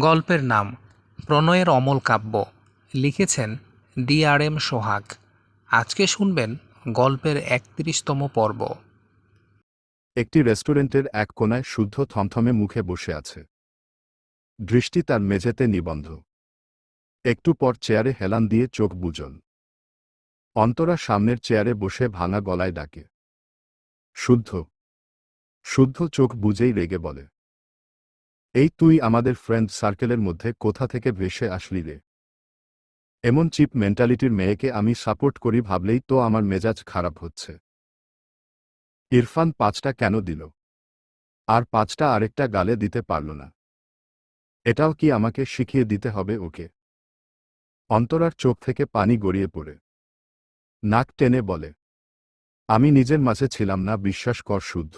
গল্পের নাম প্রণয়ের অমল কাব্য। লিখেছেন ডি আর এম সোহাগ। আজকে শুনবেন গল্পের একত্রিশতম পর্ব। একটি রেস্টুরেন্টের এক কোনায় শুদ্ধ থমথমে মুখে বসে আছে। দৃষ্টি তার মেঝেতে নিবন্ধ। একটু পর চেয়ারে হেলান দিয়ে চোখ বুজন। অন্তরা সামনের চেয়ারে বসে ভাঙা গলায় ডাকে। শুদ্ধ। শুদ্ধ চোখ বুঝেই রেগে বলে। এই তুই আমাদের ফ্রেন্ড সার্কেলের মধ্যে কোথা থেকে ভেসে আসলি রে? এমন চিপ মেন্টালিটির মেয়েকে আমি সাপোর্ট করি ভাবলেই তো আমার মেজাজ খারাপ হচ্ছে। ইরফান পাঁচটা কেন দিল? আর পাঁচটা আরেকটা গালে দিতে পারল না। এটাও কি আমাকে শিখিয়ে দিতে হবে ওকে? অন্তরার চোখ থেকে পানি গড়িয়ে পড়ে। নাক টেনে বলে, আমি নিজের মাঝে ছিলাম না, বিশ্বাস কর শুদ্ধ।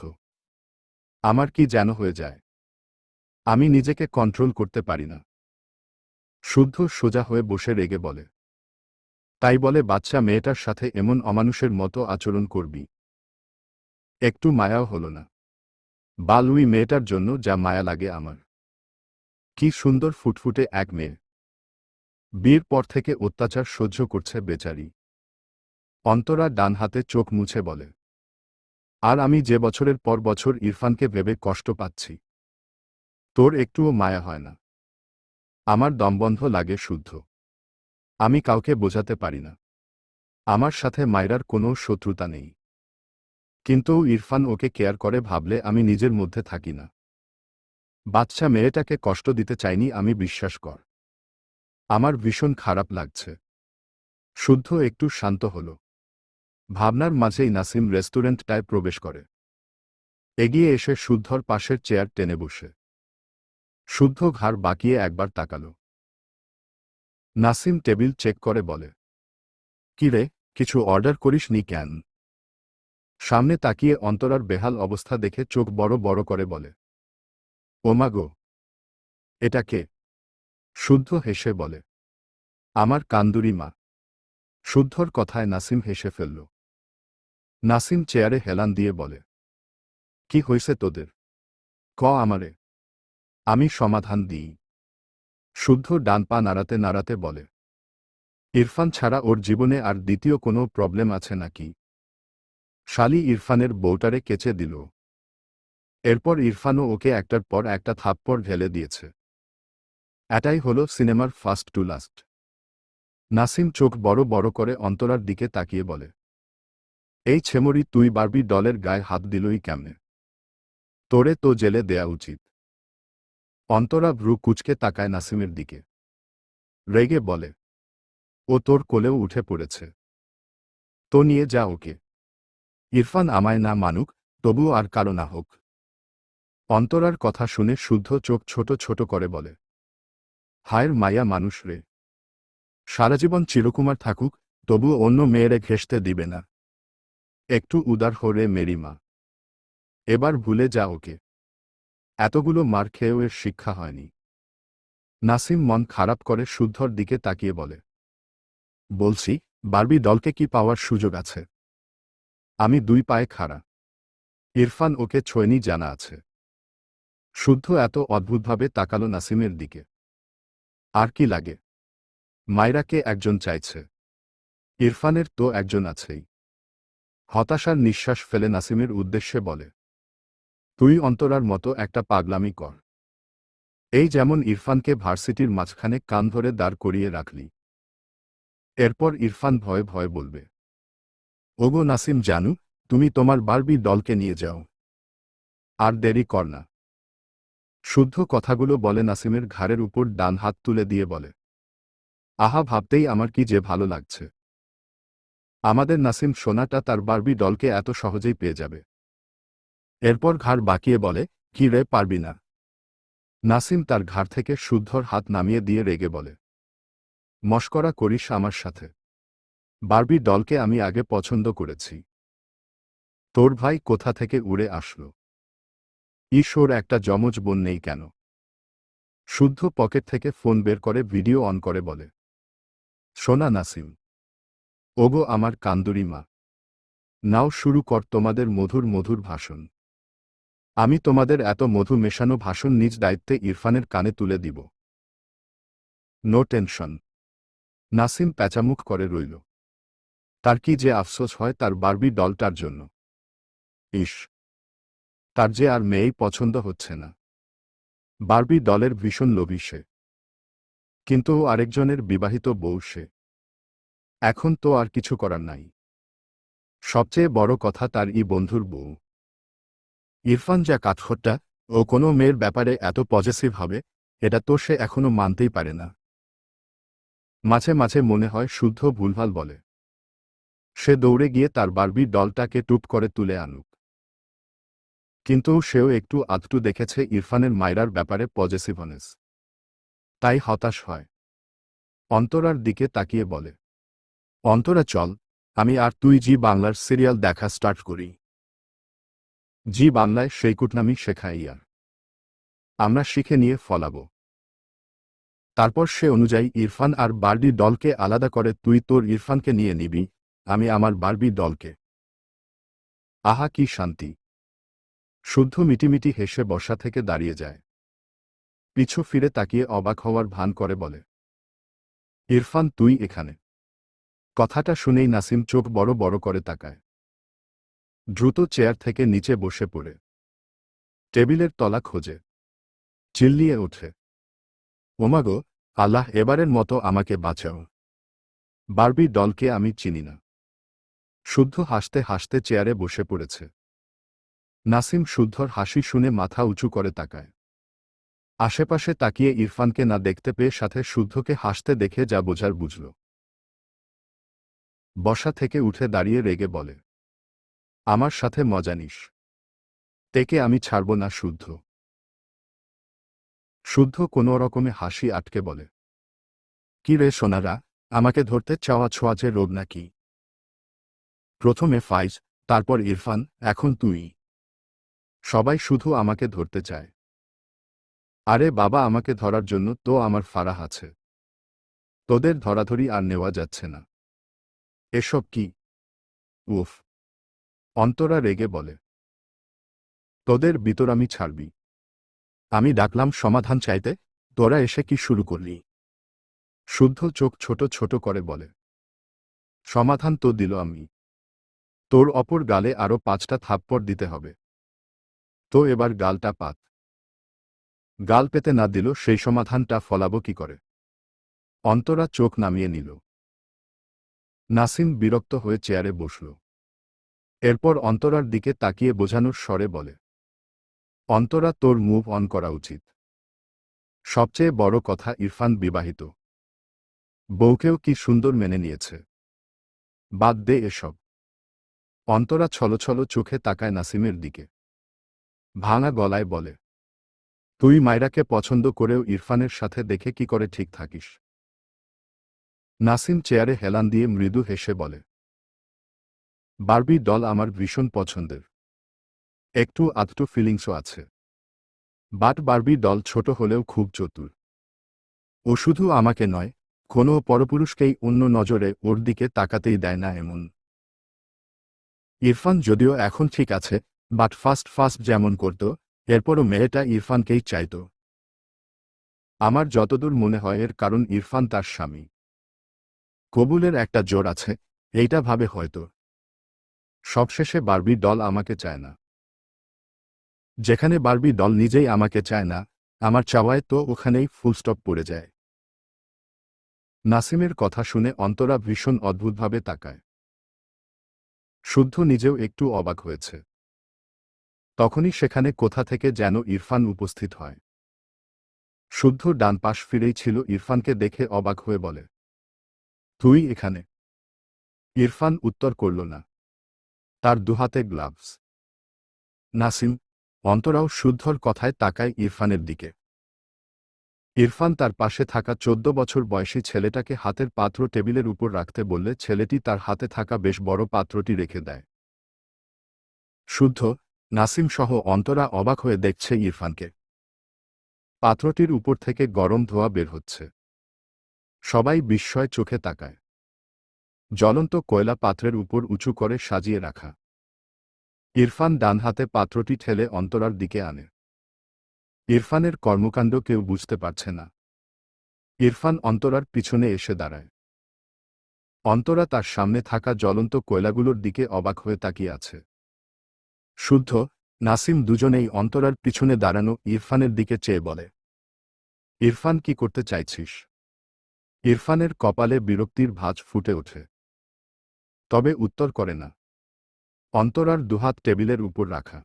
আমার কি যেন হয়ে যায়? আমি নিজেকে কন্ট্রোল করতে পারি না। শুদ্ধ সোজা হয়ে বসে রেগে বলে। তাই বলে, বাচ্চা, মেয়েটার সাথে এমন অমানুষের মতো আচরণ করবি। একটু মায়াও হল না। বালুই মেয়েটার জন্য যা মায়া লাগে আমার। কি সুন্দর ফুটফুটে এক মেয়ে। বিয়ের পর থেকে অত্যাচার সহ্য করছে বেচারি। অন্তরা ডান হাতে চোখ মুছে বলে, আর আমি যে বছরের পর বছর ইরফানকে ভেবে কষ্ট পাচ্ছি। তোর একটুও মায়া হয় না। আমার দমবন্ধ লাগে শুদ্ধ। আমি কাউকে বোঝাতে পারি না। আমার সাথে মায়রার কোনো শত্রুতা নেই। কিন্তু ইরফান ওকে কেয়ার করে ভাবলে আমি নিজের মধ্যে থাকি না। বাচ্চা মেয়েটাকে কষ্ট দিতে চাইনি আমি বিশ্বাস কর। আমার ভীষণ খারাপ লাগছে। শুদ্ধ একটু শান্ত হল। ভাবনার মাঝেই নাসিম রেস্টুরেন্টটায় প্রবেশ করে। এগিয়ে এসে শুদ্ধর পাশের চেয়ার টেনে বসে। শুদ্ধ ঘাড় বাঁকিয়ে একবার তাকাল। নাসিম টেবিল চেক করে বলে, কি রে, কিছু অর্ডার করিস নি কেন? সামনে তাকিয়ে অন্তরার বেহাল অবস্থা দেখে চোখ বড় বড় করে বলে ওমাগো এটা কে? শুদ্ধ হেসে বলে, আমার কান্দুরি মা। শুদ্ধর কথায় নাসিম হেসে ফেলল। নাসিম চেয়ারে হেলান দিয়ে বলে, কি হয়েছে তোদের? ক আমারে? আমি সমাধান দিই। শুদ্ধ ডান পা নাড়াতে নাড়াতে বলে, ইরফান ছাড়া ওর জীবনে আর দ্বিতীয় কোনো প্রবলেম আছে নাকি? শালি ইরফানের বউটারে কেচে দিল। এরপর ইরফানও ওকে একটার পর একটা থাপ্পড় ঢেলে দিয়েছে। এটাই হল সিনেমার ফার্স্ট টু লাস্ট। নাসিম চোখ বড় বড় করে অন্তরার দিকে তাকিয়ে বলে, এই ছেমরি, তুই বারবি, ডলের গায়ে হাত দিলই কেমনে? তোরে তো জেলে দেয়া উচিত। অন্তরা ভ্রু কুচকে তাকায় নাসিমের দিকে। রেগে বলে, ও তোর কোলেও উঠে পড়েছে। তো নিয়ে যা ওকে। ইরফান আমায় না মানুক তবু আর কারও না হোক। অন্তরার কথা শুনে শুদ্ধ চোখ ছোট ছোট করে বলে, হায়ের মায়া মানুষ রে। সারাজীবন চিরকুমার থাকুক তবু অন্য মেয়েরে ঘেসতে দিবে না। একটু উদার হরে মেরি মা এবার ভুলে যা ওকে। এতগুলো মার খেয়েও এর শিক্ষা হয়নি। নাসিম মন খারাপ করে শুদ্ধর দিকে তাকিয়ে বলে, বলছি, বারবি দলকে কি পাওয়ার সুযোগ আছে? আমি দুই পায়ে খাড়া। ইরফান ওকে ছোয়নি জানা আছে। শুদ্ধ এত অদ্ভুতভাবে তাকালো নাসিমের দিকে। আর কি লাগে? মায়রাকে একজন চাইছে। ইরফানের তো একজন আছেই। হতাশার নিঃশ্বাস ফেলে নাসিমের উদ্দেশ্যে বলে তুই অন্তরার মতো একটা পাগলামি কর। এই যেমন ইরফানকে ভার্সিটির মাঝখানে কান ধরে দাঁড় করিয়ে রাখলি। এরপর ইরফান ভয়ে ভয়ে বলবে, ওগো নাসিম জানু, তুমি তোমার বারবি দলকে নিয়ে যাও। আর দেরি কর না শুদ্ধ কথাগুলো বলে নাসিমের ঘাড়ের উপর ডান হাত তুলে দিয়ে বলে, আহা, ভাবতেই আমার কি যে ভালো লাগছে। আমাদের নাসিম সোনাটা তার বারবি দলকে এত সহজেই পেয়ে যাবে। এরপর ঘাড় বাঁকিয়ে বলে, কি রে, পারবি না। নাসিম তার ঘাড় থেকে শুদ্ধর হাত নামিয়ে দিয়ে রেগে বলে, মস্করা করিস আমার সাথে। বারবি দলকে আমি আগে পছন্দ করেছি। তোর ভাই কোথা থেকে উড়ে আসল? ঈশ্বর একটা যমজ বোন নেই কেন? শুদ্ধ পকেট থেকে ফোন বের করে ভিডিও অন করে বলে, সোনা নাসিম, ওগো আমার কান্দুরি মা। নাও শুরু কর তোমাদের মধুর মধুর ভাষণ। আমি তোমাদের এত মধু মেশানো ভাষণ নিজ দায়িত্বে ইরফানের কানে তুলে দিব। No tension. নাসিম প্যাচামুখ করে রইল। তার কি যে আফসোস হয় তার বারবি ডলটার জন্য। ইস তার যে আর মেয়েই পছন্দ হচ্ছে না। বারবি ডলের ভীষণ লোভী সে। কিন্তু আরেকজনের বিবাহিত বউ সে। এখন তো আর কিছু করার নাই। সবচেয়ে বড় কথা তার ই বন্ধুর বউ। ইরফান যা কাঠখোট্টা ও কোনো মেয়ের ব্যাপারে এত পজেসিভ হবে, এটা তো সে এখনও মানতেই পারে না। মাঝে মাঝে মনে হয় শুদ্ধ ভুলভাল বলে। সে দৌড়ে গিয়ে তার বারবি ডলটাকে টুপ করে তুলে আনুক। কিন্তু সেও একটু আধটু দেখেছে ইরফানের মায়রার ব্যাপারে পজেসিভনেস তাই হতাশ হয়। অন্তরার দিকে তাকিয়ে বলে, অন্তরা চল, আমি আর তুই জি বাংলার সিরিয়াল দেখা স্টার্ট করি। জি বাংলায় সেই কুটনামি শেখাই আর। আমরা শিখে নিয়ে ফলাবো। তারপর সে অনুযায়ী ইরফান আর বার্বি দলকে আলাদা করে তুই তোর ইরফানকে নিয়ে নিবি, আমি আমার বার্বি দলকে। আহা কি শান্তি। শুদ্ধ মিটিমিটি হেসে বসা থেকে দাঁড়িয়ে যায়। পিছু ফিরে তাকিয়ে অবাক হওয়ার ভান করে বলে, ইরফান, তুই এখানে? কথাটা শুনেই নাসিম চোখ বড় বড় করে তাকায়। দ্রুত চেয়ার থেকে নিচে বসে পড়ে। টেবিলের তলা খোঁজে। চিল্লিয়ে ওঠে। ওমাগো, আল্লাহ এবারের মতো আমাকে বাঁচাও। বারবি দলকে আমি চিনি না। শুদ্ধ হাসতে হাসতে চেয়ারে বসে পড়েছে। নাসিম শুদ্ধর হাসি শুনে মাথা উঁচু করে তাকায়। আশেপাশে তাকিয়ে ইরফানকে না দেখতে পেয়ে সাথে শুদ্ধকে হাসতে দেখে যা বোঝার বুঝল। বসা থেকে উঠে দাঁড়িয়ে রেগে বলে আমার সাথে মজা নিস। তেকে আমি ছাড়ব না শুদ্ধ। শুদ্ধ কোনো রকমে হাসি আটকে বলে। কি রে সোনারা, আমাকে ধরতে চাওয়া ছোঁয়া যে রোগ নাকি? প্রথমে ফাইজ, তারপর ইরফান, এখন তুই। সবাই শুধু আমাকে ধরতে চায়। আরে বাবা আমাকে ধরার জন্য তো আমার ফারাহ আছে। তোদের ধরাধরি আর নেওয়া যাচ্ছে না। এসব কি? উফ। অন্তরা রেগে বলে, তোদের বিতর আমি ছাড়বি। আমি ডাকলাম, সমাধান চাইতে? তোরা এসে কি শুরু করলি? শুদ্ধ চোখ ছোট ছোট করে বলে, সমাধান তো দিল আমি। তোর অপর গালে আরও পাঁচটা থাপ্পড় দিতে হবে। তো এবার গালটা পাত। গাল পেতে না দিল, সেই সমাধানটা ফলাবো কি করে? অন্তরা চোখ নামিয়ে নিল। নাসিম বিরক্ত হয়ে চেয়ারে বসল। এরপর অন্তরার দিকে তাকিয়ে বোঝানোর স্বরে বলে, অন্তরা, তোর মুভ অন করা উচিত। সবচেয়ে বড় কথা ইরফান বিবাহিত। বউকেও কি সুন্দর মেনে নিয়েছে। বাদ দে এসব। অন্তরা ছলছল চোখে তাকায় নাসিমের দিকে। ভাঙা গলায় বলে, তুই মায়রাকে পছন্দ করেও ইরফানের সাথে দেখে কি করে ঠিক থাকিস? নাসিম চেয়ারে হেলান দিয়ে মৃদু হেসে বলে বারবি দল আমার ভীষণ পছন্দের। একটু আধটু ফিলিংসও আছে। বাট বারবি দল ছোট হলেও খুব চতুর। ও শুধু আমাকে নয়, কোনো পরপুরুষকেই অন্য নজরে ওর দিকে তাকাতেই দেয় না এমন। ইরফান যদিও এখন ঠিক আছে, বাট ফাস্ট ফাস্ট যেমন করত, এরপরও মেয়েটা ইরফানকেই চাইত। আমার যতদূর মনে হয় এর কারণ ইরফান তার স্বামী। কবুলের একটা জোর আছে, এইটা ভাবে হয়তো। সবশেষে বারবি দল আমাকে চায় না। যেখানে বারবি দল নিজেই আমাকে চায় না, আমার চাওয়ায় তো ওখানেই ফুলস্টপ পড়ে যায়। নাসিমের কথা শুনে অন্তরা ভীষণ অদ্ভুতভাবে তাকায়। শুদ্ধ নিজেও একটু অবাক হয়েছে। তখনই সেখানে কোথা থেকে যেন ইরফান উপস্থিত হয়। শুদ্ধ ডান পাশ ফিরেই ছিল, ইরফানকে দেখে অবাক হয়ে বলে, তুই এখানে? ইরফান উত্তর করল না। তার দুহাতে গ্লাভস। নাসিম, অন্তরাও শুদ্ধর কথায় তাকায় ইরফানের দিকে। ইরফান তার পাশে থাকা চোদ্দ বছর বয়সী ছেলেটাকে হাতের পাত্র টেবিলের উপর রাখতে বললে ছেলেটি তার হাতে থাকা বেশ বড় পাত্রটি রেখে দেয়। শুদ্ধ, নাসিম সহ অন্তরা অবাক হয়ে দেখছে ইরফানকে। পাত্রটির উপর থেকে গরম ধোয়া বের হচ্ছে। সবাই বিস্ময় চোখে তাকায়। জ্বলন্ত কয়লা পাত্রের উপর উঁচু করে সাজিয়ে রাখা। ইরফান ডান হাতে পাত্রটি ঠেলে অন্তরার দিকে আনে। ইরফানের কর্মকাণ্ড কেউ বুঝতে পারছে না। ইরফান অন্তরার পিছনে এসে দাঁড়ায়। অন্তরা তার সামনে থাকা জ্বলন্ত কয়লাগুলোর দিকে অবাক হয়ে তাকিয়ে আছে। শুদ্ধ, নাসিম দুজনেই অন্তরার পিছনে দাঁড়ানো ইরফানের দিকে চেয়ে বলে, ইরফান, কি করতে চাইছিস? ইরফানের কপালে বিরক্তির ভাঁজ ফুটে ওঠে। তবে উত্তর করে না। অন্তরার দুহাত টেবিলের উপর রাখা।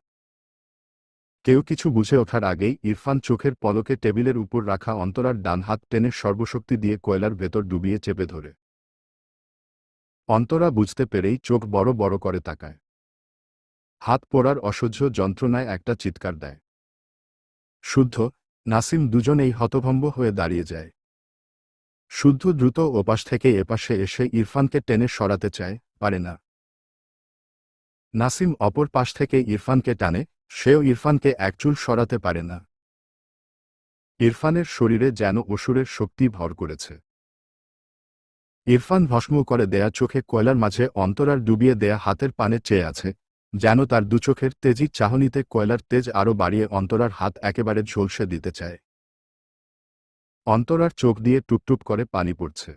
কেউ কিছু বুঝে ওঠার আগেই ইরফান চোখের পলকে টেবিলের উপর রাখা অন্তরার ডান হাত টেনে সর্বশক্তি দিয়ে কয়লার ভেতর ডুবিয়ে চেপে ধরে। অন্তরা বুঝতে পেরেই চোখ বড় বড় করে তাকায়। হাত পোড়ার অসহ্য যন্ত্রণায় একটা চিৎকার দেয়। শুদ্ধ, নাসিম দুজনেই হতভম্ব হয়ে দাঁড়িয়ে যায়। শুদ্ধ দ্রুত ওপাশ থেকে এপাশে এসে ইরফানকে টেনে সরাতে চায়। পারে না। নাসিম অপর পাশ থেকে ইরফানকে টানে, সেও ইরফানকে একচুল সরাতে পারে না। ইরফানের শরীরে যেন অসুরের শক্তি ভর করেছে। ইরফান ভস্ম করে দেয়া চোখে কয়লার মাঝে অন্তরার ডুবিয়ে দেয়া হাতের পানে চেয়ে আছে, যেন তার দুচোখের তেজি চাহনিতে কয়লার তেজ আরও বাড়িয়ে অন্তরার হাত একেবারে ঝলসে দিতে চায়। অন্তরার চোখ দিয়ে টুপটুপ করে পানি পড়ছে।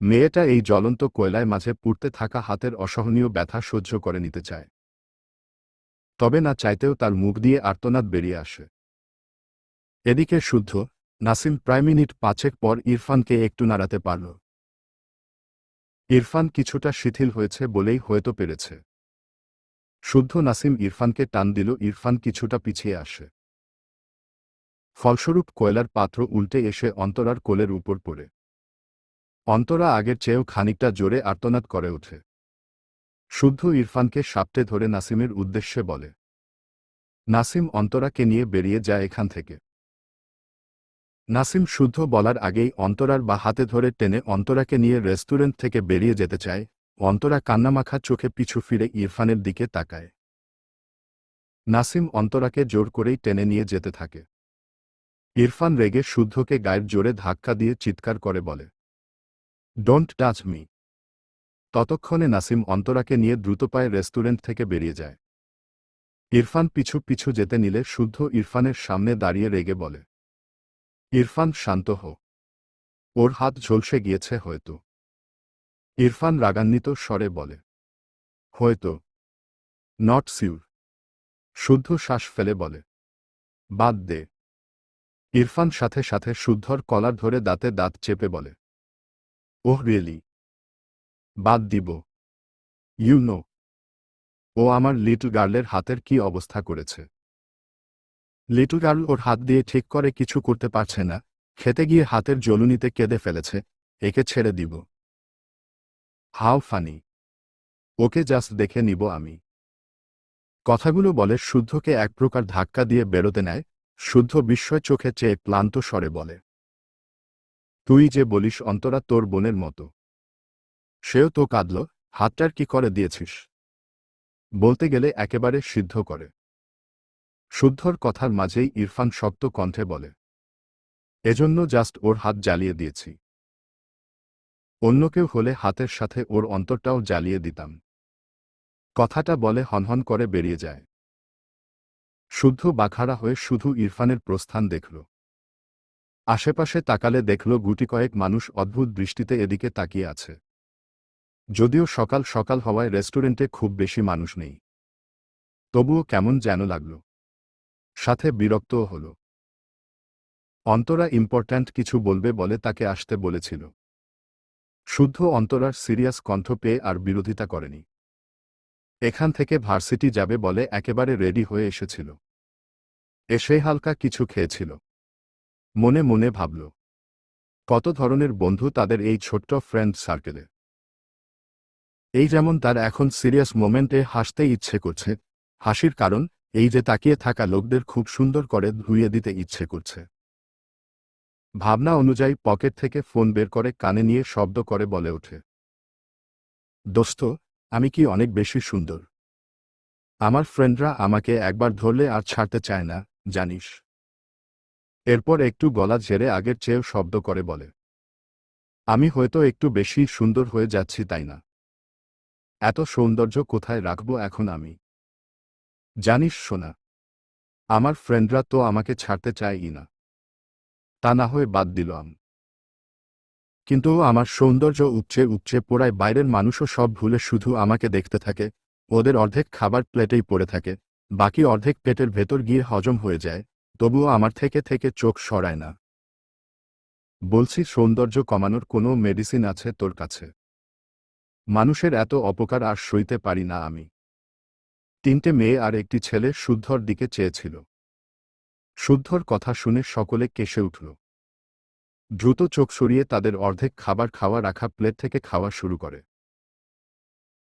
মেয়েটা এই জ্বলন্ত কয়লায় মাঝে পুড়তে থাকা হাতের অসহনীয় ব্যথা সহ্য করে নিতে চায়। তবে না চাইতেও তার মুখ দিয়ে আর্তনাদ বেরিয়ে আসে। এদিকে শুদ্ধ, নাসিম প্রায় মিনিট পাঁচেক পর ইরফানকে একটু নাড়াতে পারল। ইরফান কিছুটা শিথিল হয়েছে বলেই হয়তো পেরেছে। শুদ্ধ নাসিম ইরফানকে টান দিল, ইরফান কিছুটা পিছিয়ে আসে। ফলস্বরূপ কয়লার পাত্র উল্টে এসে অন্তরার কোলের উপর পড়ে। অন্তরা আগের চেয়েও খানিকটা জোরে আর্তনাদ করে ওঠে। শুদ্ধ ইরফানকে সাপটে ধরে নাসিমের উদ্দেশ্যে বলে, নাসিম অন্তরাকে নিয়ে বেরিয়ে যায় এখান থেকে। নাসিম শুদ্ধ বলার আগেই অন্তরার বা হাতে ধরে টেনে অন্তরাকে নিয়ে রেস্টুরেন্ট থেকে বেরিয়ে যেতে চায়। অন্তরা কান্নামাখা চোখে পিছু ফিরে ইরফানের দিকে তাকায়। নাসিম অন্তরাকে জোর করেই টেনে নিয়ে যেতে থাকে। ইরফান রেগে শুদ্ধকে গায়ের জোরে ধাক্কা দিয়ে চিৎকার করে বলে ডোন্ট টাচ মি ততক্ষণে নাসিম অন্তরাকে নিয়ে দ্রুত পায়ে রেস্টুরেন্ট থেকে বেরিয়ে যায়। ইরফান পিছু পিছু যেতে নিলে শুদ্ধ ইরফানের সামনে দাঁড়িয়ে রেগে বলে, ইরফান, শান্ত হো। ওর হাত ঝলসে গিয়েছে হয়তো। ইরফান রাগান্বিত স্বরে বলে, হয়তো। নট সিউর শুদ্ধ শ্বাস ফেলে বলে, বাদ দে। ইরফান সাথে সাথে শুদ্ধর কলার ধরে দাঁতে দাঁত চেপে বলে ওহ রিয়েলি বাদ দিব। ইউ নো ও আমার লিটল গার্লের হাতের কি অবস্থা করেছে। লিটল গার্ল ওর হাত দিয়ে ঠিক করে কিছু করতে পারছে না। খেতে গিয়ে হাতের জ্বলুনিতে কেঁদে ফেলেছে। একে ছেড়ে দিব। হাও ফানি। ওকে জাস্ট দেখে নিব আমি। কথাগুলো বলে শুদ্ধকে এক প্রকার ধাক্কা দিয়ে বেরোতে নেয়। শুদ্ধ বিস্ময় চোখে চেয়ে ক্লান্ত স্বরে বলে। তুই যে বলিস অন্তরা তোর বোনের মতো। সেও তো কাঁদল হাতটার কি করে দিয়েছিস? বলতে গেলে একেবারে সিদ্ধ করে। শুদ্ধর কথার মাঝেই ইরফান শক্ত কণ্ঠে বলে, এজন্য জাস্ট ওর হাত জ্বালিয়ে দিয়েছি। অন্য কেউ হলে হাতের সাথে ওর অন্তরটাও জ্বালিয়ে দিতাম। কথাটা বলে হনহন করে বেরিয়ে যায়। শুদ্ধ বাখাড়া হয়ে শুধু ইরফানের প্রস্থান দেখল। আশেপাশে তাকালে দেখল গুটি কয়েক মানুষ অদ্ভুত দৃষ্টিতে এদিকে তাকিয়ে আছে। যদিও সকাল সকাল হওয়ায় রেস্টুরেন্টে খুব বেশি মানুষ নেই। তবুও কেমন যেন লাগল। সাথে বিরক্তও হল। অন্তরা ইম্পর্ট্যান্ট কিছু বলবে বলে তাকে আসতে বলেছিল। শুদ্ধ অন্তরার সিরিয়াস কণ্ঠ পেয়ে আর বিরোধিতা করেনি। এখান থেকে ভার্সিটি যাবে বলে একেবারে রেডি হয়ে এসেছিল। এসে হালকা কিছু খেয়েছিল। মনে মনে ভাবল, কত ধরনের বন্ধু তাদের এই ছোট্ট ফ্রেন্ড সার্কেলে এই যেমন তার এখন সিরিয়াস মোমেন্টে হাসতে ইচ্ছে করছে, হাসির কারণ এই যে তাকিয়ে থাকা লোকদের খুব সুন্দর করে ধুইয়ে দিতে ইচ্ছে করছে। ভাবনা অনুযায়ী পকেট থেকে ফোন বের করে কানে নিয়ে শব্দ করে বলে ওঠে, দোস্ত, আমি কি অনেক বেশি সুন্দর। আমার ফ্রেন্ডরা আমাকে একবার ধরলে আর ছাড়তে চায় না, জানিস। এরপর একটু গলা ঝেড়ে আগের চেয়েও শব্দ করে বলে, আমি হয়তো একটু বেশি সুন্দর হয়ে যাচ্ছি, তাই না? এত সৌন্দর্য কোথায় রাখব এখন আমি? জানিস শোনা আমার ফ্রেন্ডরা তো আমাকে ছাড়তে চায়ই না। তা না হয়ে বাদ দিলাম। কিন্তু আমার সৌন্দর্য উপচে উপচে পোড়ায় বাইরের মানুষও সব ভুলে শুধু আমাকে দেখতে থাকে, ওদের অর্ধেক খাবার প্লেটেই পড়ে থাকে, বাকি অর্ধেক পেটের ভেতর গিয়ে হজম হয়ে যায় তবুও আমার থেকে থেকে চোখ সরায় না। বলছি, সৌন্দর্য কমানোর কোনো মেডিসিন আছে তোর কাছে? মানুষের এত অপকার আর সইতে পারি না আমি। তিনটে মেয়ে আর একটি ছেলে শুদ্ধর দিকে চেয়েছিল। শুদ্ধর কথা শুনে সকলে কেসে উঠল। দ্রুত চোখ সরিয়ে তাদের অর্ধেক খাবার খাওয়া রাখা প্লেট থেকে খাওয়া শুরু করে।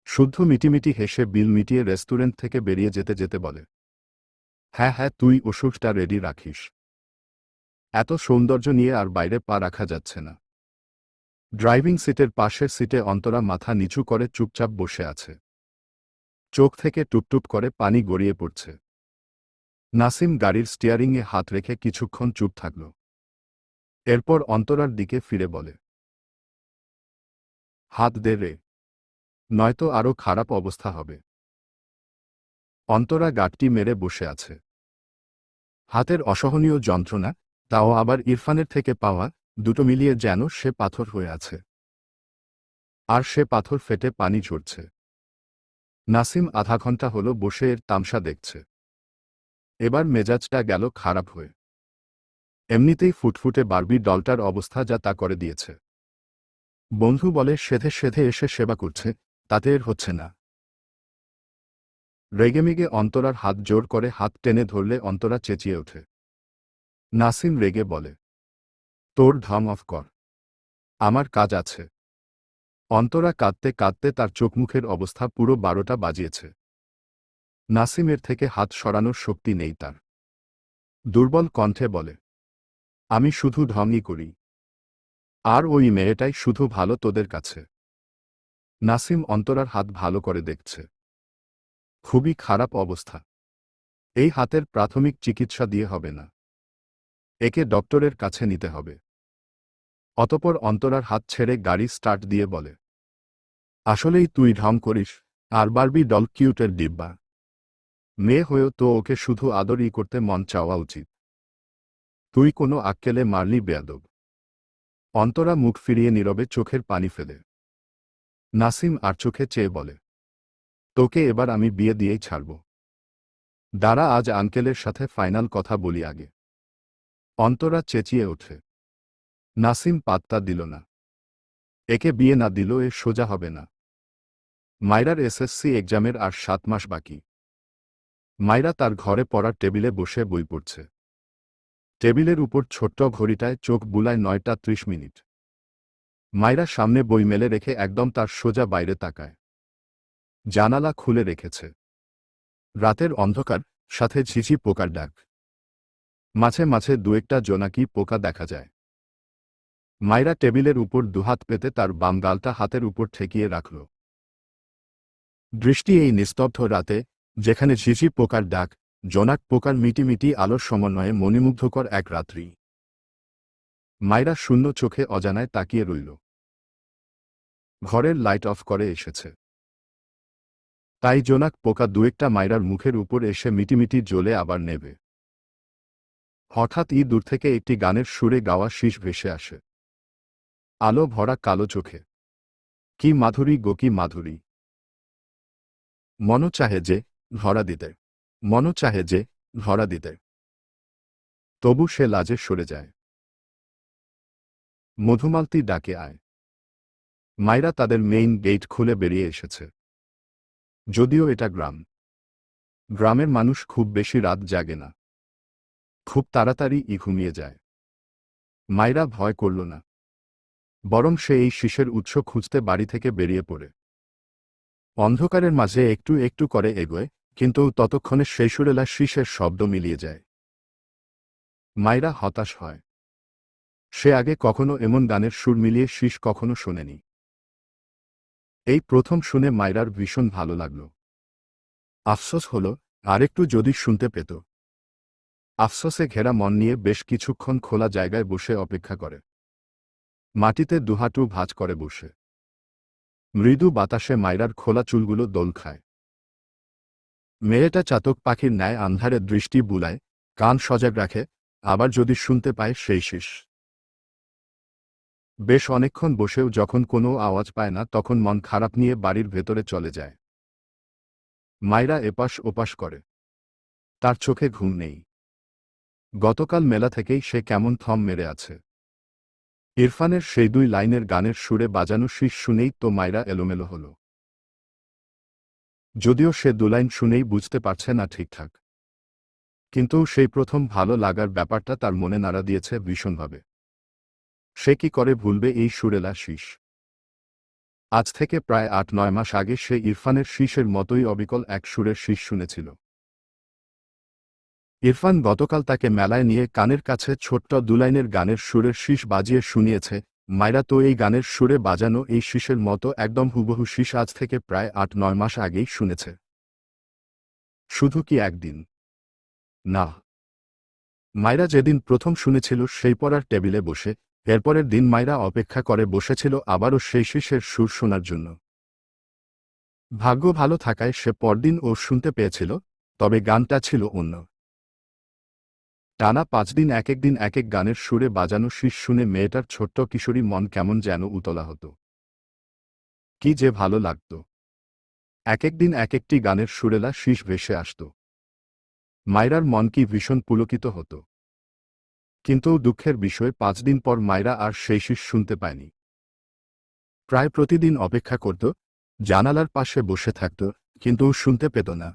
শুদ্ধ মিটিমিটি হেসে বিল মিটিয়ে রেস্টুরেন্ট থেকে বেরিয়ে যেতে যেতে বলে হ্যাঁ হ্যাঁ তুই ওষুধটা রেডি রাখিস। এত সৌন্দর্য নিয়ে আর বাইরে পা রাখা যাচ্ছে না। ড্রাইভিং সিটের পাশের সিটে অন্তরা মাথা নিচু করে চুপচাপ বসে আছে। চোখ থেকে টুপটুপ করে পানি গড়িয়ে পড়ছে। নাসিম গাড়ির স্টিয়ারিংয়ে হাত রেখে কিছুক্ষণ চুপ থাকল। এরপর অন্তরার দিকে ফিরে বলে, হাত দে রে। নয়তো আরও খারাপ অবস্থা হবে। অন্তরা গাটটি মেরে বসে আছে। হাতের অসহনীয় যন্ত্রণা, তাও আবার ইরফানের থেকে পাওয়া, দুটো মিলিয়ে যেন সে পাথর হয়ে আছে। আর সে পাথর ফেটে পানি ঝরছে। নাসিম আধা ঘণ্টা হলো বসে এর তামসা দেখছে। এবার মেজাজটা গেল খারাপ হয়ে। এমনিতেই ফুটফুটে বারবি ডলটার অবস্থা যা তা করে দিয়েছে। বন্ধু বলে সেধে সেধে এসে সেবা করছে, তাতে এর হচ্ছে না। রেগেমেগে অন্তরার হাত জোর করে হাত টেনে ধরলে অন্তরা চেঁচিয়ে ওঠে। নাসিম রেগে বলে, তোর ধাম অফ কর। আমার কাজ আছে অন্তরা কাঁদতে কাঁদতে তার চোখমুখের অবস্থা পুরো বারোটা বাজিয়েছে। নাসিমের থেকে হাত সরানোর শক্তি নেই তার। দুর্বল কণ্ঠে বলে, আমি শুধু ঢংই করি। আর ওই মেয়েটাই শুধু ভালো তোদের কাছে নাসিম অন্তরার হাত ভালো করে দেখছে। খুবই খারাপ অবস্থা। এই হাতের প্রাথমিক চিকিৎসা দিয়ে হবে না। একে ডক্টরের কাছে নিতে হবে। অতপর অন্তরার হাত ছেড়ে গাড়ি স্টার্ট দিয়ে বলে, আসলেই তুই ঢং করিস, আর বারবি ডল কিউটের ডিব্বা। মেয়ে হয়েও তো ওকে শুধু আদরই করতে মন চাওয়া উচিত। তুই কোনো আক্কেলে মারলি বেয়াদব। অন্তরা মুখ ফিরিয়ে নীরবে চোখের পানি ফেলে। নাসিম আর চোখে চেয়ে বলে তোকে এবার আমি বিয়ে দিয়েই ছাড়ব। দাঁড়া, আজ আঙ্কেলের সাথে ফাইনাল কথা বলি আগে। অন্তরা চেঁচিয়ে ওঠে। নাসিম পাত্তা দিল না। একে বিয়ে না দিল এ সোজা হবে না। মাইরার এসএসসি এক্সামের আর সাত মাস বাকি। মাইরা তার ঘরে পড়ার টেবিলে বসে বই পড়ছে। টেবিলের উপর ছোট্ট ঘড়িটায় চোখ বুলায় নয়টা ত্রিশ মিনিট। মাইরা সামনে বই মেলে রেখে একদম তার সোজা বাইরে তাকায়। জানালা খুলে রেখেছে। রাতের অন্ধকার, সাথে ঝিঝি পোকার ডাক। মাঝে মাঝে দুয়েকটা জোনাকি পোকা দেখা যায়। মাইরা টেবিলের উপর দুহাত পেতে তার বাম গালটা হাতের উপর ঠেকিয়ে রাখল। দৃষ্টি এই নিস্তব্ধ রাতে, যেখানে ঝিঝি পোকার ডাক, জোনাক পোকার মিটিমিটি আলোর সমন্বয়ে মণিমুগ্ধকর এক রাত্রি। মাইরা শূন্য চোখে অজানায় তাকিয়ে রইল। ঘরের লাইট অফ করে এসেছে। তাই জোনাক পোকা দুয়েকটা মাইরার মুখের উপর এসে মিটিমিটি জ্বলে আবার নেবে। হঠাৎ ই দূর থেকে একটি গানের সুরে গাওয়া শীষ ভেসে আসে। আলো ভরা কালো চোখে। কি মাধুরী গো, কি মাধুরী। মন চাহে যে, ধরা দিতে। মন চাহে যে, ধরা দিতে। তবু সে লাজে সরে যায়। মধুমালতি ডাকে আয়। মাইরা তাদের মেইন গেট খুলে বেরিয়ে এসেছে। যদিও এটা গ্রাম। গ্রামের মানুষ খুব বেশি রাত জাগে না। খুব তাড়াতাড়ি ই ঘুমিয়ে যায়। মাইরা ভয় করল না। বরং সে এই শীষের উৎস খুঁজতে বাড়ি থেকে বেরিয়ে পড়ে। অন্ধকারের মাঝে একটু একটু করে এগোয়, কিন্তু ততক্ষণে সেই সুরেলা শীষের শব্দ মিলিয়ে যায়। মাইরা হতাশ হয়। সে আগে কখনো এমন গানের সুর মিলিয়ে শীষ কখনো শোনেনি। এই প্রথম শুনে মাইরার ভীষণ ভালো লাগল। আফসোস হল, আরেকটু যদি শুনতে পেত। আফসোসে ঘেরা মন নিয়ে বেশ কিছুক্ষণ খোলা জায়গায় বসে অপেক্ষা করে। মাটিতে দুহাটু ভাঁজ করে বসে। মৃদু বাতাসে মাইরার খোলা চুলগুলো দোল খায়। মেয়েটা চাতক পাখির ন্যায় আন্ধারে দৃষ্টি বুলায়, কান সজাগ রাখে, আবার যদি শুনতে পায় সেই শেষ। বেশ অনেকক্ষণ বসেও যখন কোনো আওয়াজ পায় না, তখন মন খারাপ নিয়ে বাড়ির ভেতরে চলে যায়। মায়েরা এপাশ ওপাশ করে। তার চোখে ঘুম নেই। গতকাল মেলা থেকেই সে কেমন থম মেরে আছে। ইরফানের সেই দুই লাইনের গানের সুরে বাজানো শীষ শুনেই তো মায়েরা এলোমেলো হল। যদিও সে দুলাইন শুনেই বুঝতে পারছে না ঠিকঠাক। কিন্তু সেই প্রথম ভালো লাগার ব্যাপারটা তার মনে নাড়া দিয়েছে ভীষণভাবে। সে কি করে ভুলবে এই সুরেলা শীষ? আজ থেকে প্রায় আট নয় মাস আগে সে ইরফানের শীষের মতোই অবিকল এক সুরের শীষ শুনেছিল। ইরফান গতকাল তাকে মেলায় নিয়ে কানের কাছে ছোট্ট দুলাইনের গানের সুরের শীষ বাজিয়ে শুনিয়েছে, মাইরা, তো এই গানের সুরে বাজানো এই শীষের মতো একদম হুবহু শীষ আজ থেকে প্রায় আট নয় মাস আগেই শুনেছে। শুধু কি একদিন? না। মাইরা, যেদিন প্রথম শুনেছিল সেই পড়ার টেবিলে বসে এরপরের দিন মাইরা অপেক্ষা করে বসেছিল আবারও সেই শীষের সুর শোনার জন্য। ভাগ্য ভালো থাকায় সে পরদিন ও শুনতে পেয়েছিল, তবে গানটা ছিল অন্য। টানা পাঁচ দিন এক এক দিন এক এক গানের সুরে বাজানো শীষ শুনে মেয়েটার ছোট্ট কিশোরী মন কেমন যেন উতলা হতো। কি যে ভালো লাগত। এক এক দিন এক একটি গানের সুরেলা শীষ ভেসে আসত। মায়রার মন কি ভীষণ পুলকিত হতো। কিন্তু দুঃখের বিষয়, পাঁচ দিন পর মায়রা আর সেই শীষ শুনতে পায়নি। প্রায় প্রতিদিন অপেক্ষা করত, জানালার পাশে বসে থাকত, কিন্তু শুনতে পেত না।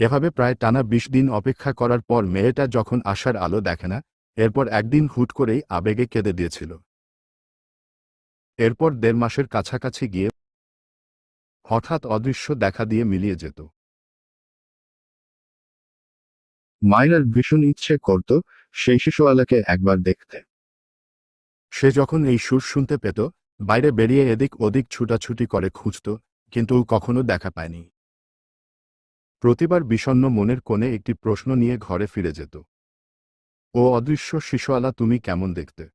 এভাবে প্রায় টানা বিশ দিন অপেক্ষা করার পর মেয়েটা যখন আসার আলো দেখে না, এরপর একদিন হুট করেই আবেগে কেঁদে দিয়েছিল। এরপর দেড় মাসের কাছাকাছি গিয়ে হঠাৎ অদৃশ্য দেখা দিয়ে মিলিয়ে যেত। মায়েরার ভীষণ ইচ্ছে করত সেই শিশুওয়ালাকে একবার দেখতে। সে যখন এই সুর শুনতে পেত, বাইরে বেরিয়ে এদিক ওদিক ছুটাছুটি করে খুঁজত, কিন্তু কখনো দেখা পায়নি। প্রতিবার বিষণ্ণ মনের কোণে একটি প্রশ্ন নিয়ে ঘরে ফিরে যেত। ও অদৃশ্য শিশুয়ালা তুমি কেমন দেখতে?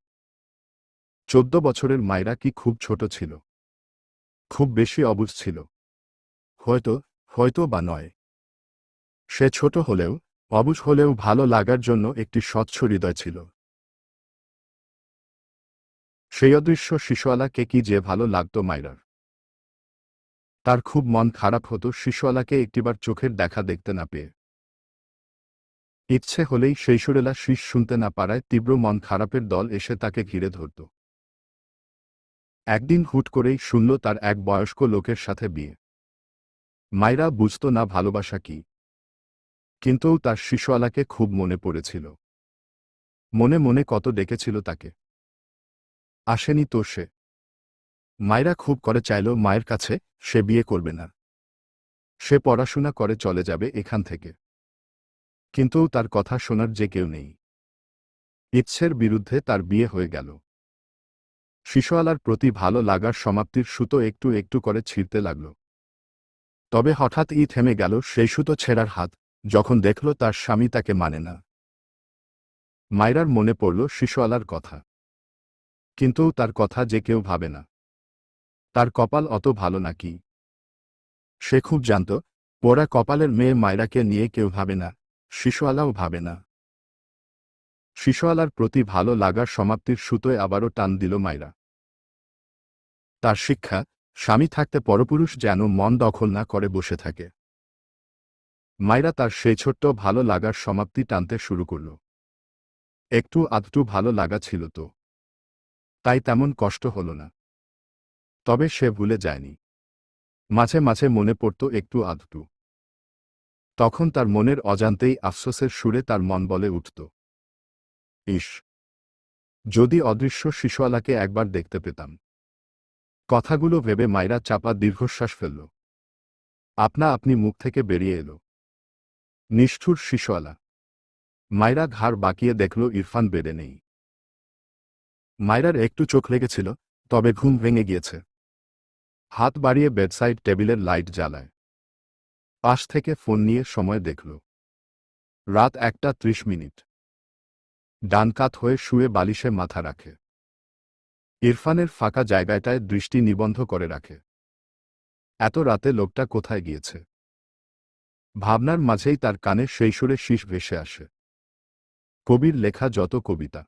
চোদ্দ বছরের মায়েরা কি খুব ছোট ছিল? খুব বেশি অবুঝ ছিল। হয়তো হয়তো বা নয়। সে ছোট হলেও অবুঝ হলেও ভালো লাগার জন্য একটি স্বচ্ছ হৃদয় ছিল। সেই অদৃশ্য শিশুয়ালাকে কি যে ভালো লাগত মাইরার। তার খুব মন খারাপ হতো শিশুয়ালাকে একটিবার চোখের দেখা দেখতে না পেয়ে। ইচ্ছে হলেই সেই সুরেলা শীষ শুনতে না পারায় তীব্র মন খারাপের দল এসে তাকে ঘিরে ধরত। একদিন হুট করেই শুনল তার এক বয়স্ক লোকের সাথে বিয়ে। মাইরা বুঝত না ভালোবাসা কি। কিন্তু তার শিশুয়ালাকে খুব মনে পড়েছিল। মনে মনে কত ডেকেছিল তাকে। আসেনি তো সে। মায়েরা খুব করে চাইল মায়ের কাছে সে বিয়ে করবে না। সে পড়াশোনা করে চলে যাবে এখান থেকে। কিন্তু তার কথা শোনার যে কেউ নেই। ইচ্ছের বিরুদ্ধে তার বিয়ে হয়ে গেল। শিশুয়ালার প্রতি ভালো লাগার সমাপ্তির সুতো একটু একটু করে ছিঁড়তে লাগল। তবে হঠাৎ ই থেমে গেল, সেই সুতো ছেঁড়ার হাত যখন দেখল তার স্বামী তাকে মানে না। মায়রার মনে পড়ল শিশুয়ালার কথা। কিন্তু তার কথা যে কেউ ভাবে না। তার কপাল অত ভালো নাকি সে খুব জানত, পোড়া কপালের মেয়ে মায়রাকে নিয়ে কেউ ভাবে না শিশুয়ালাও ভাবে না। শিশুয়ালার প্রতি ভালো লাগার সমাপ্তির সুতোয় আবারও টান দিল মায়রা তার শিক্ষা, স্বামী থাকতে পরপুরুষ যেন মন দখল না করে বসে থাকে। মায়রা তার সেই ছোট্ট ভালো লাগার সমাপ্তি টানতে শুরু করল। একটু আধটু ভালো লাগা ছিল তো। তাই তেমন কষ্ট হল না। তবে সে ভুলে যায়নি। মাঝে মাঝে মনে পড়ত একটু আধটু। তখন তার মনের অজান্তেই আফসোসের সুরে তার মন বলে উঠত। ইস! যদি অদৃশ্য শিশুয়ালাকে একবার দেখতে পেতাম। কথাগুলো ভেবে মাইরা চাপা দীর্ঘশ্বাস ফেলল। আপনা আপনি মুখ থেকে বেরিয়ে এলো। নিষ্ঠুর শিশুয়ালা মায়রা ঘাড় বাকিয়ে দেখল ইরফান বেড়ে নেই। মায়রার একটু চোখ লেগেছিল, তবে ঘুম ভেঙে গিয়েছে। হাত বাড়িয়ে বেডসাইড টেবিলের লাইট জ্বালায়। পাশ থেকে ফোন নিয়ে সময় দেখল। রাত একটা ত্রিশ মিনিট। ডানকাত হয়ে শুয়ে বালিশে মাথা রাখে। ইরফানের ফাঁকা জায়গাটায় দৃষ্টি নিবন্ধ করে রাখে। এত রাতে লোকটা কোথায় গিয়েছে? ভাবনার মাঝেই তার কানে সেই সুরে শীষ ভেসে আসে। কবির লেখা যত কবিতা।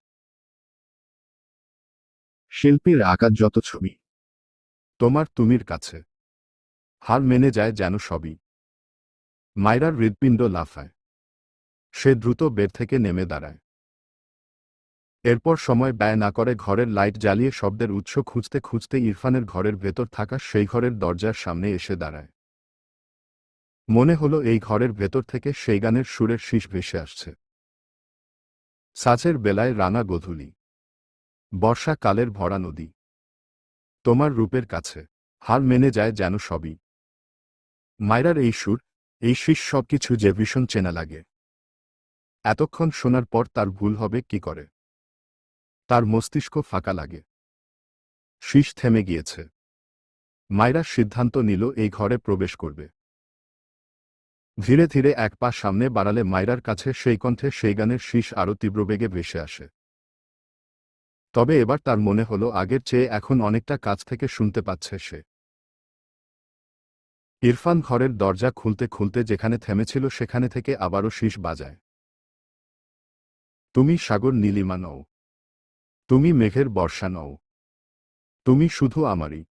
শিল্পীর আঁকা যত ছবি। তোমার তুমির কাছে। হার মেনে যায় যেন সবই। মায়রার হৃৎপিণ্ড লাফায়। সে দ্রুত বের থেকে নেমে দাঁড়ায়। এরপর সময় ব্যয় না করে ঘরের লাইট জ্বালিয়ে শব্দের উৎস খুঁজতে খুঁজতে ইরফানের ঘরের ভেতর থাকা সেই ঘরের দরজার সামনে এসে দাঁড়ায়। মনে হলো এই ঘরের ভেতর থেকে সেই গানের সুরের শীষ ভেসে আসছে। সাচের বেলায় রানা গধূলি। বর্ষাকালের ভরা নদী। তোমার রূপের কাছে, হার মেনে যায় যেন সবই। মায়রার এই সুর, এই শীষ সবকিছু যে ভীষণ চেনা লাগে। এতক্ষণ শোনার পর তার ভুল হবে কি করে? তার মস্তিষ্ক ফাঁকা লাগে। শীষ থেমে গিয়েছে। মায়রা সিদ্ধান্ত নিল এই ঘরে প্রবেশ করবে। ধীরে ধীরে এক পা সামনে বাড়ালে মায়রার কাছে সেই কণ্ঠে সেই গানের শীষ আরও তীব্রবেগে ভেসে আসে। তবে এবার তার মনে হলো আগের চেয়ে এখন অনেকটা কাছ থেকে শুনতে পাচ্ছে সে। ইরফান ঘরের দরজা খুলতে খুলতে যেখানে থেমেছিল সেখানে থেকে আবারও শীষ বাজায়। তুমি সাগর নীলিমা নও। তুমি মেঘের বর্ষা নও। তুমি শুধু আমারই।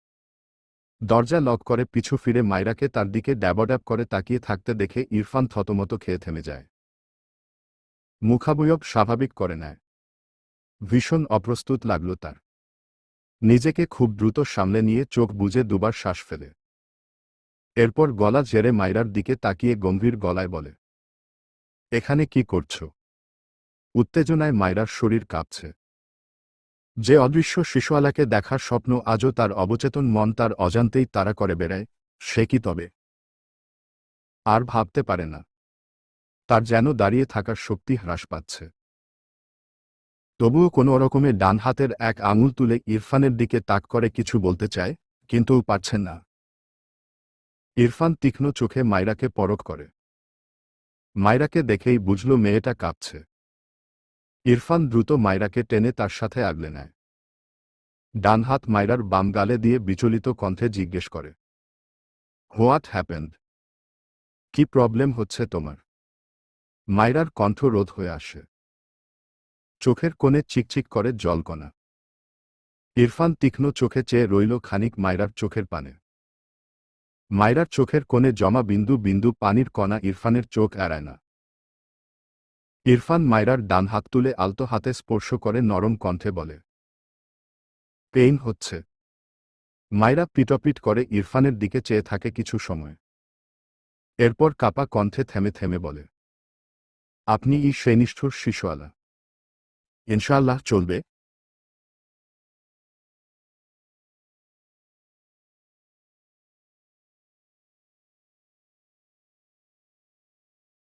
দরজা লক করে, পিছু ফিরে মাইরাকে তার দিকে ড্যাবড্যাব করে তাকিয়ে থাকতে দেখে ইরফান থতমত খেয়ে থেমে যায়। মুখাবয়ব স্বাভাবিক করে নেয়। ভীষণ অপ্রস্তুত লাগল তার। নিজেকে খুব দ্রুত সামলে নিয়ে চোখ বুজে দুবার শ্বাস ফেলে। এরপর গলা ঝেড়ে মাইরার দিকে তাকিয়ে গম্ভীর গলায় বলে, এখানে কি করছ? উত্তেজনায় মাইরার শরীর কাঁপছে। যে অদৃশ্য শিশুয়ালাকে দেখার স্বপ্ন আজও তার অবচেতন মন তার অজান্তেই তারা করে বেড়ায়, সে কি তবে? আর ভাবতে পারে না। তার যেন দাঁড়িয়ে থাকার শক্তি হ্রাস পাচ্ছে। তবুও কোনো রকমে ডান হাতের এক আঙুল তুলে ইরফানের দিকে তাক করে কিছু বলতে চায়, কিন্তু পারছেন না। ইরফান তীক্ষ্ণ চোখে মায়রাকে পরখ করে। মায়রাকে দেখেই বুঝল মেয়েটা কাঁপছে। ইরফান দ্রুত মাইরাকে টেনে তার সাথে আগলে নেয়। ডান হাত মায়রার বাম গালে দিয়ে বিচলিত কণ্ঠে জিজ্ঞেস করে, হোয়াট হ্যাপেন্ড? কি প্রবলেম হচ্ছে তোমার? মাইরার কণ্ঠ রোধ হয়ে আসে। চোখের কোণে চিকচিক করে জলকণা। ইরফান তীক্ষ্ণ চোখে চেয়ে রইল খানিক মাইরার চোখের পানে। মাইরার চোখের কোণে জমা বিন্দু বিন্দু পানির কণা ইরফানের চোখ এড়ায় না। ইরফান মায়রার ডান হাত তুলে আলতো হাতে স্পর্শ করে নরম কণ্ঠে বলে, পেইন হচ্ছে। মায়রা পিটপিট করে ইরফানের দিকে চেয়ে থাকে কিছু সময়। এরপর কাপা কণ্ঠে থেমে থেমে বলে, আপনি ই সেই নিষ্ঠুর শিশুয়ালা ইনশাআল্লাহ চলবে।